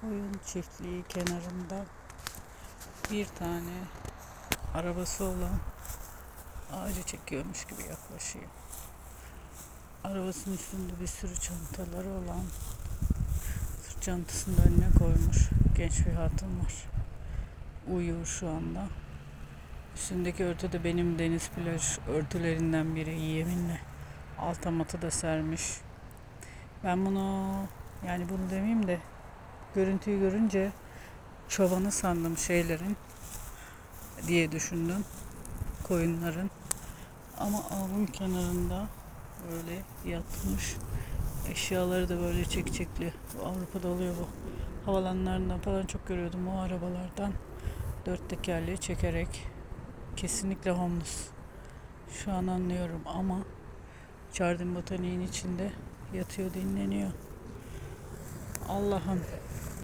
koyun çiftliği kenarında bir tane arabası olan ağacı çekiyormuş gibi yaklaşıyor. Arabasının üstünde bir sürü çantaları olan sırt çantasını önüne koymuş. Genç bir hatun var. Uyuyor şu anda. Üstündeki örtü de benim deniz plaj örtülerinden biri yeminle. Alta matı da sermiş. Ben bunu yani bunu demeyeyim de görüntüyü görünce çobanı sandım şeylerin diye düşündüm. Koyunların. Ama avın kenarında böyle yatmış. Eşyaları da böyle çekçekli. Avrupa'da oluyor bu. Havalanlarından falan çok görüyordum o arabalardan. Dört tekerleği çekerek. Kesinlikle homeless. Şu an anlıyorum ama Jardin Botanik'in içinde yatıyor dinleniyor. Allah'ım